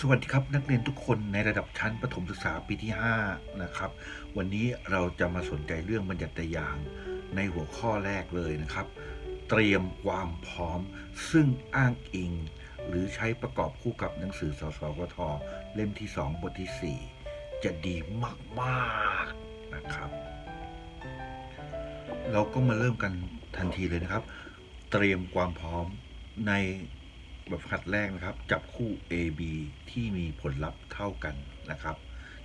สวัสดีครับนักเรียนทุกคนในระดับชั้นประถมศึกษาปีที่ 5 นะครับ วันนี้เราจะมาสนใจเรื่องบัญญัติยางในหัวข้อแรกเลยนะครับ เตรียมความพร้อม ซึ่งอ้างอิง หรือใช้ประกอบคู่กับหนังสือสสวทเล่มที่ 2 บทที่ 4 จะดีมากๆนะครับ เราก็มาเริ่มกันทันทีเลยนะครับ เตรียมความพร้อมใน แบบฝึกหัดแรกนะครับ จับคู่ A B ที่มีผลลัพธ์เท่ากันนะครับ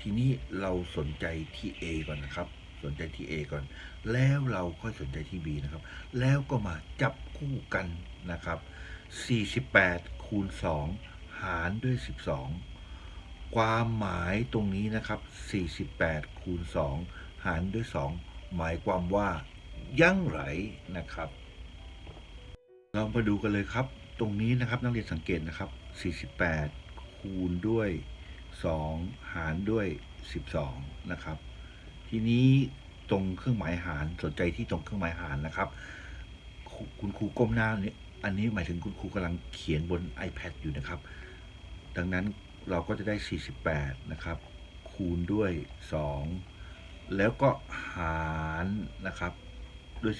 ทีนี้เราสนใจที่ A ก่อนนะครับ สนใจที่ A ก่อน แล้วเราค่อยสนใจที่ B นะครับ แล้วก็มาจับคู่กันนะครับ48คูณ2 หารด้วย 12 ความหมายตรงนี้นะครับ 48คูณ2 หารด้วย 2 หมายความว่ายั่งไรนะครับ เรามาดูกันเลยครับ ตรงนี้นะครับนักเรียนสังเกตนะครับ 48 คูณด้วย 2 หารด้วย 12 นะครับ ทีนี้ตรงเครื่องหมายหารสนใจที่ตรงเครื่องหมายหารนะครับ คุณครูก้มหน้านี้อันนี้หมายถึงคุณครูกำลังเขียนบน iPad อยู่นะครับ ดังนั้นเราก็จะได้ 48 นะครับ คูณด้วย 2 แล้วก็หารนะครับด้วย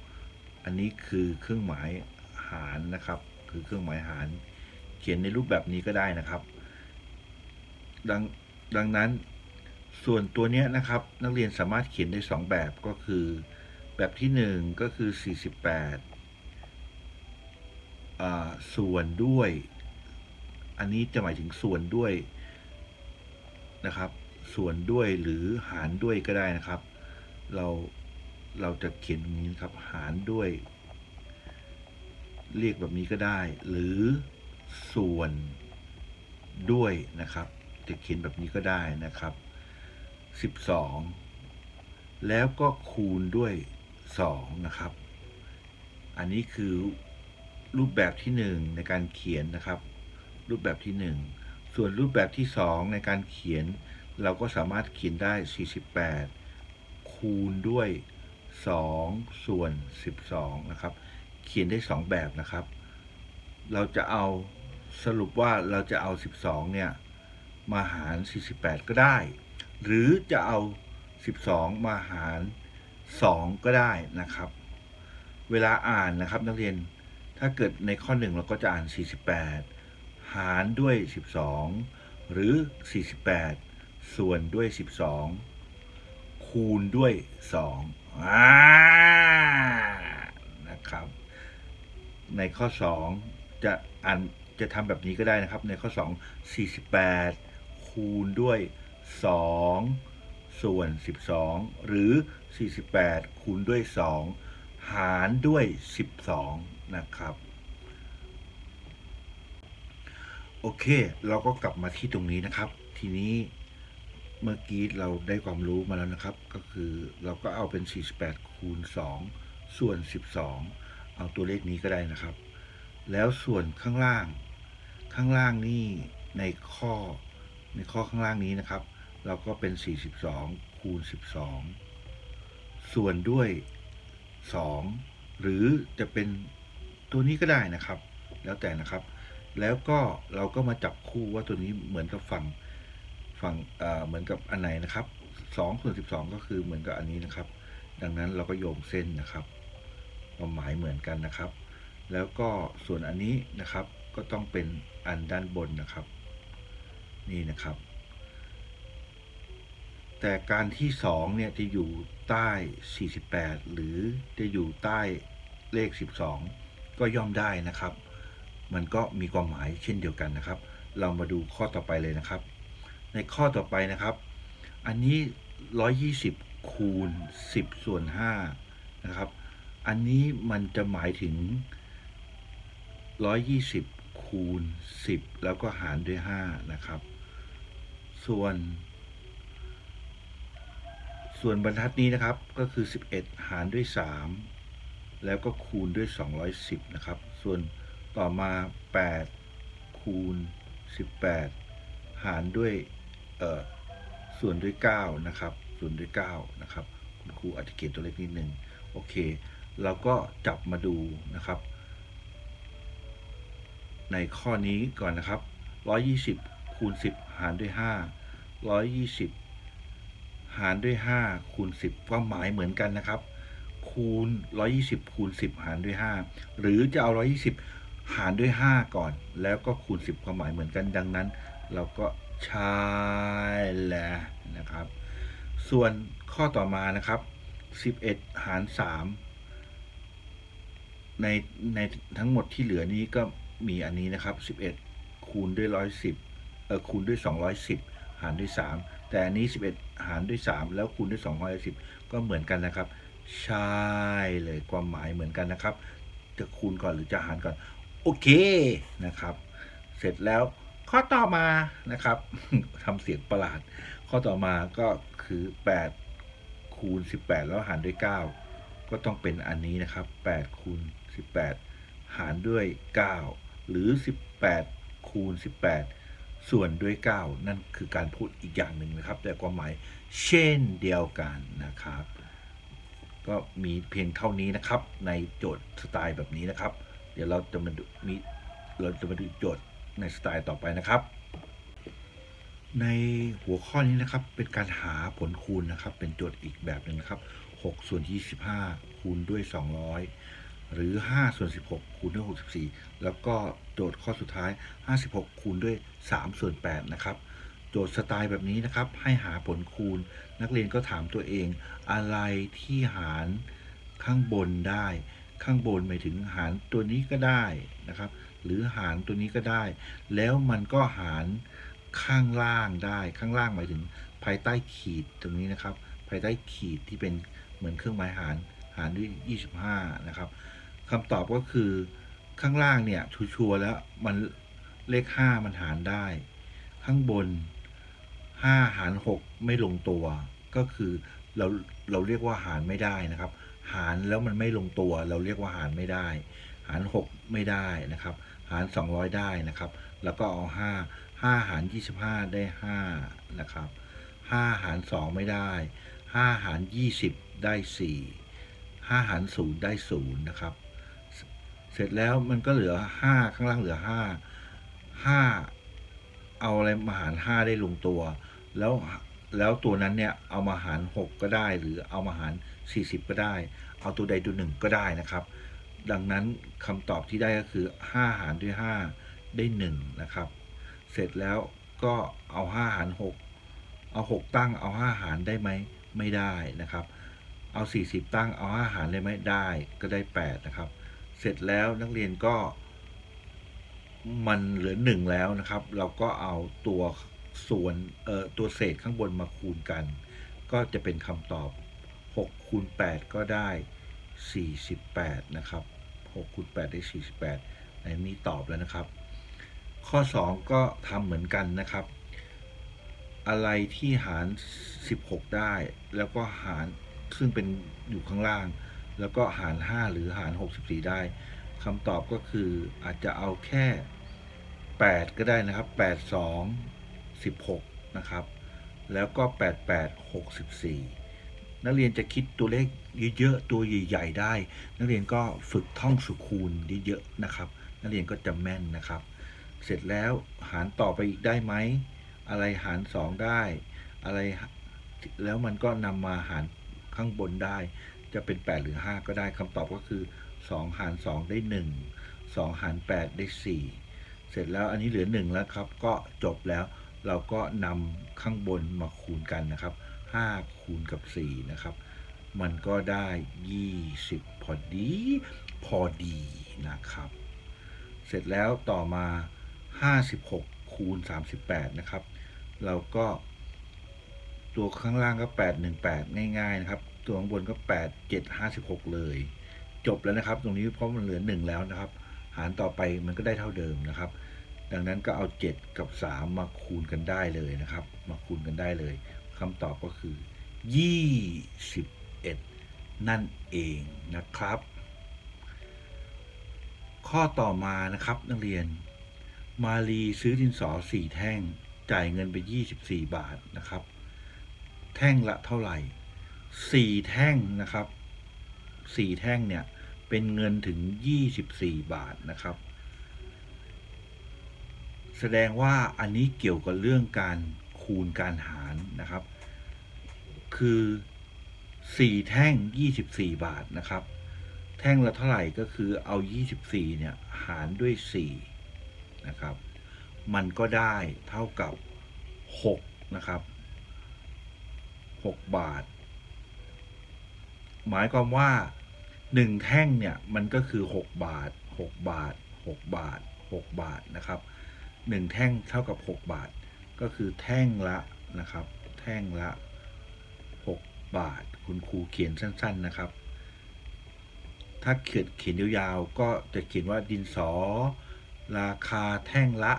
12 อันนี้คือเครื่องหมาย หารนะครับ คือเครื่องหมายหาร เขียนในรูปแบบนี้ก็ได้นะครับ ดังดังนั้นส่วนตัวเนี้ยนะครับ นักเรียนสามารถเขียนได้ 2 แบบก็คือ แบบที่ 1 ก็คือ 48อ่าส่วนด้วย อันนี้จะหมายถึงส่วนด้วยนะครับ ส่วนด้วยหรือหารด้วยก็ได้นะครับ เราเราจะเขียนอย่างนี้นะครับ หารด้วย เรียกแบบนี้ก็ได้ หรือส่วนด้วยนะครับจะเขียนแบบนี้ก็ได้นะครับ 12 แล้วก็คูณด้วย 2 นะครับ อันนี้คือรูปแบบที่ 1 ในการเขียนนะครับ รูปแบบที่ 1 ส่วนรูปแบบที่ 2 ในการเขียน เราก็สามารถเขียนได้ 48 คูณด้วย 2 ส่วน 12 นะครับ เขียนได้2แบบนะครับ เราจะเอาสรุปว่าเราจะเอา 12 เนี่ย มาหาร 48 ก็ได้ หรือจะเอา 12 มาหาร 2 ก็ได้นะครับ เวลาอ่านนะครับนักเรียนถ้าเกิดในข้อ 1 เราก็จะอ่าน 48 หารด้วย 12 หรือ 48 ส่วนด้วย 12 คูณด้วย2อ่านะครับ ในข้อ 2 จะอ่านจะทำแบบนี้ก็ได้นะครับ ในข้อ 2 48 คูณด้วย 2 ส่วน 12 หรือ 48 คูณด้วย 2 หารด้วย 12 นะครับ โอเค เราก็กลับมาที่ตรงนี้นะครับ ทีนี้เมื่อกี้เราได้ความรู้มาแล้วนะครับ ก็คือเราก็เอาเป็น 48 คูณ 2 ส่วน 12 เอาตัวเลขนี้ก็ได้นะครับ แล้วส่วนข้างล่าง ข้างล่างนี่ในข้อในข้อข้างล่างนี้นะครับ เราก็เป็น 42 คูณ 12 ส่วนด้วย 2 หรือจะเป็นตัวนี้ก็ได้นะครับ แล้วแต่นะครับ แล้วก็เราก็มาจับคู่ว่าตัวนี้เหมือนกับฝั่งฝั่งเหมือนกับอันไหนนะครับ2ส่วน12 ก็คือเหมือนกับอันนี้นะครับ ดังนั้นเราก็โยงเส้นนะครับ ความหมายเหมือนกันนะครับ แล้วก็ส่วนอันนี้นะครับก็ต้องเป็นอันด้านบนนะครับ นี่นะครับ แต่การที่ 2 เนี่ยจะอยู่ใต้ 48 หรือจะอยู่ใต้เลข 12 ก็ย่อมได้นะครับ มันก็มีความหมายเช่นเดียวกันนะครับ เรามาดูข้อต่อไปเลยนะครับ ในข้อต่อไปนะครับ อันนี้ 120 คูณ 10 ส่วน5นะครับ อันนี้มันจะหมายถึง 120 คูณ 10 แล้วก็หารด้วย 5 นะครับ ส่วน ส่วนบรรทัดนี้นะครับก็คือ 11 หารด้วย 3 แล้วก็คูณด้วย 210 นะครับ ส่วนต่อมา 8 คูณ 18 หารด้วยเอ่อส่วนด้วย 9 นะครับ ส่วนด้วย 9 นะครับ คุณครูอาจจะเขียนตัวเลขนิดนึง โอเค เราก็จับมาดูนะครับ ในข้อนี้ก่อนนะครับ 120คูณ10 หารด้วย 5 120 หารด้วย 5 คูณ 10 ความหมายเหมือนกันนะครับ คูณ 120 คูณ 10 หารด้วย 5 หรือจะเอา 120 หารด้วย 5 ก่อน แล้วก็คูณ 10 ความหมายเหมือนกันดังนั้น เราก็ใช้แหละนะครับ ส่วนข้อต่อมานะครับ 11 หาร 3 ในในทั้งหมดที่เหลือนี้ก็มีอันนี้นะครับ 11 คูณด้วย 110เออคูณด้วย 210 หารด้วย 3 แต่อันนี้ 11 หารด้วย 3 แล้วคูณด้วย 210 ก็เหมือนกันนะครับ ใช่เลยความหมายเหมือนกันนะครับ จะคูณก่อนหรือจะหารก่อน โอเคนะครับ เสร็จแล้วข้อต่อมานะครับทำเสียงประหลาด ข้อต่อมาก็คือ 8 คูณ 18 แล้วหารด้วย 9 ก็ต้องเป็นอันนี้นะครับ 8 คูณ 18 หารด้วย 9 หรือ 18 คูณ 18 ส่วนด้วย 9 นั่นคือการพูดอีกอย่างหนึ่งนะครับ แต่ความหมายเช่นเดียวกันนะครับ ก็มีเพียงเท่านี้นะครับ ในโจทย์สไตล์แบบนี้นะครับ เดี๋ยวเราจะมาดูมีเราจะมาดูโจทย์ในสไตล์ต่อไปนะครับ ในหัวข้อนี้นะครับเป็นการหาผลคูณนะครับ เป็นโจทย์อีกแบบหนึ่งนะครับ6ส่วน25 คูณด้วย 200 หรือ 5 ส่วน 16 คูณด้วย 64 แล้วก็โจทย์ข้อสุดท้าย 56 คูณด้วย 3 ส่วน 8 นะครับ โจทย์สไตล์แบบนี้นะครับ ให้หาผลคูณ นักเรียนก็ถามตัวเอง อะไรที่หารข้างบนได้ ข้างบนหมายถึงหารตัวนี้ก็ได้นะครับ หรือหารตัวนี้ก็ได้ แล้วมันก็หารข้างล่างได้ ข้างล่างหมายถึงภายใต้ขีดตรงนี้นะครับ ภายใต้ขีดที่เป็นเหมือนเครื่องหมายหารหารด้วย 25 นะครับ คำตอบก็คือข้างล่างเนี่ยชัวร์แล้วมันเลข5มันหารได้ ข้างบน5หาร6ไม่ลงตัว ก็คือเราเราเรียกว่าหารไม่ได้นะครับ หารแล้วมันไม่ลงตัว เราเรียกว่าหารไม่ได้ หาร6ไม่ได้นะครับ หาร200ได้นะครับ แล้วก็เอา5 5หาร25ได้5นะครับ5หาร2ไม่ได้5หาร20ได้4 5หาร0ได้0นะครับ เสร็จแล้วมันก็เหลือ5ข้างล่างเหลือ5 5เอาอะไรมาหาร5ได้ลงตัว แล้วแล้วตัวนั้นเนี่ยเอามาหาร6ก็ได้ หรือเอามาหาร40ก็ได้ เอาตัวใดตัวหนึ่งก็ได้นะครับ ดังนั้นคำตอบที่ได้ก็คือ5หารด้วย5ได้1นะครับ เสร็จแล้วก็เอา5หาร6เอา6ตั้งเอา5หารได้ไหมไม่ได้นะครับ เอา40ตั้งเอา5หารได้ไหมได้ก็ได้8นะครับ เสร็จแล้วนักเรียนก็มันเหลือ1แล้วนะครับ เราก็เอาตัวส่วนเอ่อตัวเศษข้างบนมาคูณกัน ก็จะเป็นคำตอบ6คูณ8ก็ได้ 48 นะครับ6คูณ8ได้ 48ในนี้ตอบแล้วนะครับ ข้อ 2 ก็ทำเหมือนกันนะครับ อะไรที่หาร 16 ได้ แล้วก็หารซึ่งเป็นอยู่ข้างล่าง แล้วก็หาร 5 หรือหาร 64 ได้คำตอบก็คืออาจจะเอาแค่ 8 ก็ได้นะครับ 8 2 16 นะครับ แล้วก็ 88 64 นักเรียนจะคิดตัวเลขเยอะๆ ตัวใหญ่ๆ ได้ นักเรียนก็ฝึกท่องสุคูณเยอะๆ นะครับ นักเรียนก็จะแม่นนะครับ เสร็จแล้วหารต่อไปอีกได้ไหม อะไรหาร 2 ได้ อะไรแล้วมันก็นำมาหารข้างบนได้ จะเป็น 8 หรือ 5 ก็ได้คำตอบก็คือ 2 หาร 2 ได้ 1 2 หาร 8 ได้ 4 เสร็จแล้วอันนี้เหลือ 1 แล้วครับ ก็จบแล้วเราก็นำข้างบนมาคูณกันนะครับ 5 คูณกับ 4 นะครับ มันก็ได้ 20 พอดี พอดีนะครับ เสร็จแล้วต่อมา 56 คูณ 38 นะครับ เราก็ ตัวข้างล่างก็ 818 ง่าย ๆ นะครับ ตัวข้างบนก็8 7 56เลย จบแล้วนะครับ ตรงนี้เพราะมันเหลือ1แล้วนะครับ หารต่อไปมันก็ได้เท่าเดิมนะครับ ดังนั้นก็เอา7กับ3มาคูณกันได้เลยนะครับ มาคูณกันได้เลยคำตอบก็คือ21นั่นเองนะครับข้อต่อมานะครับนักเรียน มาลีซื้อดินสอ4แท่ง จ่ายเงินไป 24 บาทนะครับ แท่งละเท่าไหร่ 4แท่งนะครับ4แท่งเนี่ยเป็นเงินถึง24บสี่บาทนะครับ แสดงว่าอันนี้เกี่ยวกับเรื่องการคูณการหารนะครับ คือ4แท่ง24บสี่บาทนะครับ แท่งละเท่าไหร่ก็คือเอา24เนี่ยหารด้วย4นะครับ มันก็ได้เท่ากับ6นะครับ6บาท หมายความว่า 1 แท่งเนี่ยมันก็คือ 6 บาท 6 บาท 6 บาท 6 บาทนะครับ 1 แท่งเท่ากับ 6 บาท ก็คือแท่งละนะครับ แท่งละ 6 บาท คุณครูเขียนสั้น ๆนะครับ ถ้าเขียนเขียนยาวๆก็จะเขียนว่าดินสอ ราคาแท่งละ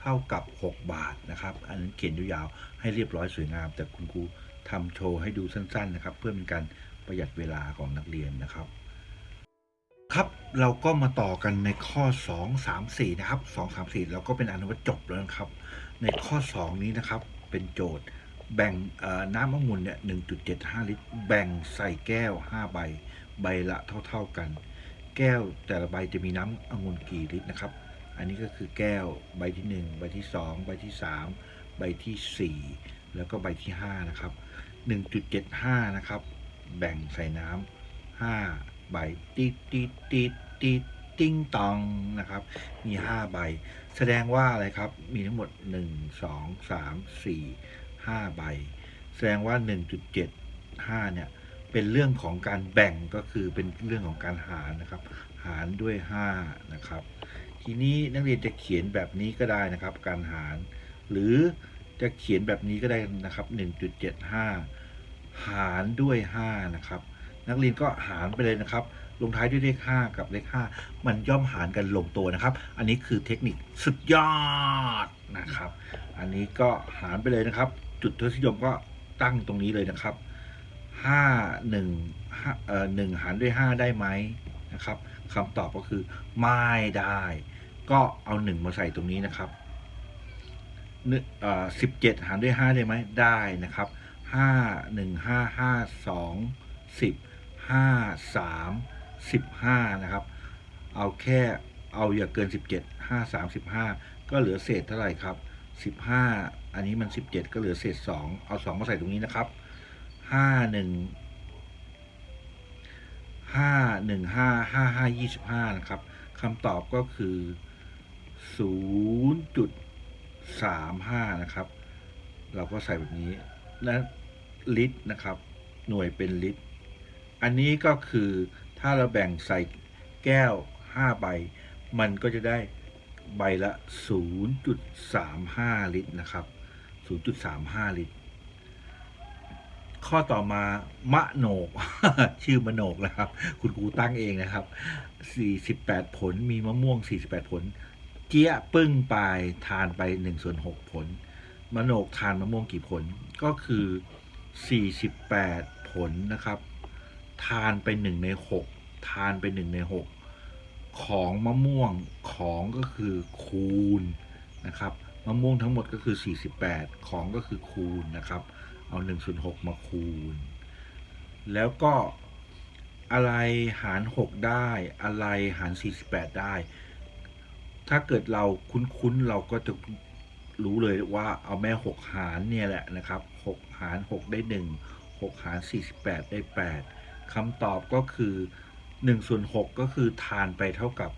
เท่ากับ 6 บาทนะครับ อันนั้นเขียนยาวๆให้เรียบร้อยสวยงาม แต่คุณครูทำโชว์ให้ดูสั้น ๆ นะครับ เพื่อเป็นการ ประหยัดเวลาของนักเรียนนะครับ ครับเราก็มาต่อกันในข้อ 2 3 4 นะครับ 2 3 4 เราก็เป็นอันว่าจบแล้วนะครับ ในข้อ 2 นี้นะครับเป็นโจทย์แบ่งน้ำองุ่นเนี่ย 1.75 ลิตร แบ่งใส่แก้ว 5 ใบ ใบละเท่า ๆกัน แก้วแต่ละใบจะมีน้ำองุ่นกี่ลิตรนะครับ อันนี้ก็คือแก้วใบที่ 1 ใบที่ 2 ใบที่ 3 ใบที่ 4 แล้วก็ใบที่ 5 นะครับ 1.75 นะครับ แบ่งใส่น้ำ5ใบติดติดติดติดติ้งตองนะครับ มี5ใบ แสดงว่าอะไรครับ มีทั้งหมด1 2 3 4 5ใบ แสดงว่า1.75เจ็ดห้าเนี่ยเป็นเรื่องของการแบ่งก็คือเป็นเรื่องของการหารนะครับ หารด้วย5นะครับ ทีนี้นักเรียนจะเขียนแบบนี้ก็ได้นะครับ การหาร หรือจะเขียนแบบนี้ก็ได้นะครับ1.75หา หารด้วย 5 นะครับ นักเรียนก็หารไปเลยนะครับ ลงท้ายด้วยเลข 5 กับเลข 5 มันย่อมหารกันลงตัวนะครับ อันนี้คือเทคนิคสุดยอดนะครับ อันนี้ก็หารไปเลยนะครับ จุดทศนิยมก็ตั้งตรงนี้เลยนะครับ 5 1 5เอ่อ1หารด้วย 5 ได้ไหมนะครับคำตอบก็คือไม่ได้ ก็เอา 1 มาใส่ตรงนี้นะครับเอ่อ17หารด้วย 5 ได้ไหมได้นะครับ ห้าหนึ่งห้าห้าสองสิบห้าสามสิบห้านะครับ เอาแค่เอาอย่าเกินสิบเจ็ดห้าสามสิบห้าก็เหลือเศษเท่าไหร่ครับสิบห้าอันนี้มันสิบเจ็ดก็เหลือเศษสองเอาสองมาใส่ตรงนี้นะครับห้าหนึ่งห้าหนึ่งห้าห้าห้ายี่สิบห้านะครับคำตอบก็คือศูนย์จุดสามห้านะครับ เราก็ใส่แบบนี้ และลิตรนะครับ หน่วยเป็นลิตร อันนี้ก็คือถ้าเราแบ่งใส่แก้ว 5 ใบ มันก็จะได้ใบละ 0.35 ลิตรนะครับ 0.35 ลิตร ข้อต่อมามะโหนก ชื่อมะโหนกนะครับ คุณครูตั้งเองนะครับ 48 ผลมีมะม่วง 48 ผล เจี๊ยปึ้งไปทานไป1ส่วน6ผล มโนกทานมะม่วงกี่ผลก็คือ 48 ผลนะครับ ทานไป1ใน 6 ทานไป1ใน 6 ของมะม่วงของก็คือคูณนะครับมะม่วงทั้งหมดก็คือ 48 ของก็คือคูณนะครับ เอา1ส่วน6มาคูณ แล้วก็อะไรหาร 6 ได้อะไรหาร 48 ได้ ถ้าเกิดเราคุ้นๆ เราก็จะ รู้เลยว่าเอาแม่6หารเนี่ยแหละนะครับ6หาร6ได้1 6หาร48ได้8คำตอบก็คือ1ส่วน6ก็คือทานไปเท่ากับ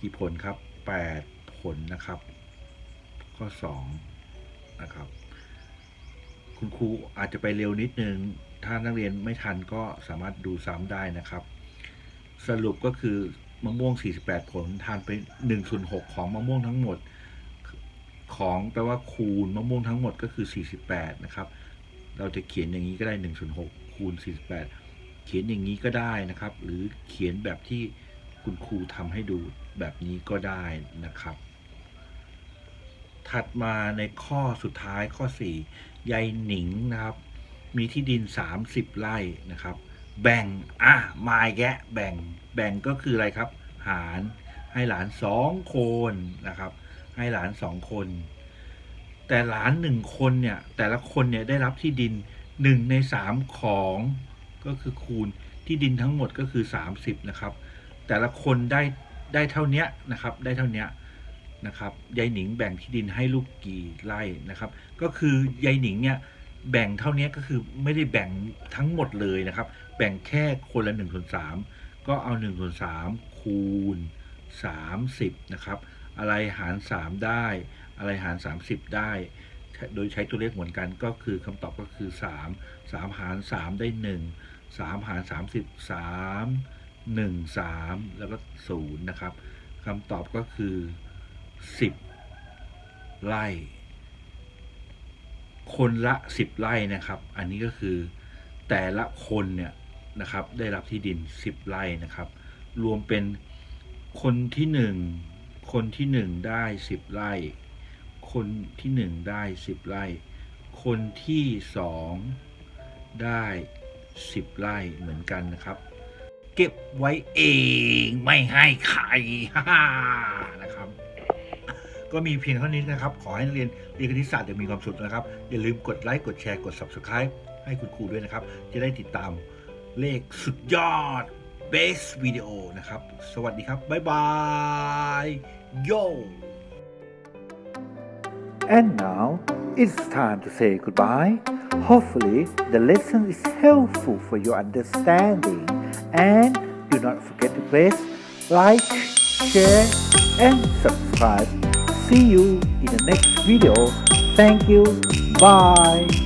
กี่ผลครับ8ผลนะครับ ข้อ2นะครับ คุณครูอาจจะไปเร็วนิดนึง ถ้านักเรียนไม่ทันก็สามารถดูซ้ำได้นะครับ สรุปก็คือมะม่วง 48 ผลทานไป1ส่วน6ของมะม่วงทั้งหมด ของแปลว่าคูณมะม่วงทั้งหมดก็คือ 48 นะครับ เราจะเขียนอย่างนี้ก็ได้1ส่วน6คูณ 48 เขียนอย่างนี้ก็ได้นะครับ หรือเขียนแบบที่คุณครูทำให้ดูแบบนี้ก็ได้นะครับ ถัดมาในข้อสุดท้ายข้อ 4 ยายหนิงนะครับ มีที่ดิน 30 ไร่นะครับ แบ่ง อะมาแกะแบ่ง แบ่งก็คืออะไรครับ หารให้หลานสองคนนะครับ ให้หลานสองคน แต่หลานหนึ่งคนเนี่ย แต่ละคนเนี่ยได้รับที่ดินหนึ่งในสามของก็คือคูณที่ดินทั้งหมดก็คือ 30 นะครับ แต่ละคนได้ได้เท่าเนี้ยนะครับ ได้เท่าเนี้ยนะครับยายหนิงแบ่งที่ดินให้ลูกกี่ไร่นะครับ ก็คือยายหนิงเนี่ยแบ่งเท่านี้ก็คือไม่ได้แบ่งทั้งหมดเลยนะครับ แบ่งแค่คนละ1นส่วนสก็เอา1นส่วนสคูณ 30 นะครับ อะไรหาร 3 ได้ อะไรหาร 30 ได้ โดยใช้ตัวเลขเหมือนกันก็คือคำตอบก็คือ 3 3 หาร 3 ได้ 1 3 หาร30 3 1 3 แล้วก็ 0 นะครับคำตอบก็คือ 10 ไร่ คนละ 10 ไร่นะครับ อันนี้ก็คือแต่ละคนเนี่ยนะครับได้รับที่ดิน 10 ไร่นะครับ รวมเป็นคนที่หนึ่ง คนที่หนึ่งได้สิบไร่ คนที่หนึ่งได้สิบไร่ คนที่สองได้สิบไร่เหมือนกันนะครับ เก็บไว้เองไม่ให้ใครฮ่านะครับ ก็มีเพียงเท่านี้นะครับ ขอให้นักเรียนเรียนคณิตศาสตร์อย่างมีความสุขนะครับ อย่าลืมกดไลค์กดแชร์กด Subscribe ให้คุณครูด้วยนะครับ จะได้ติดตามเลขสุดยอด Best Video นะครับ Bye bye. โย And now it's time to say goodbye. Hopefully, the lesson is helpful for your understanding. And do not forget to press like, share, and subscribe. See you in the next video. Thank you. Bye.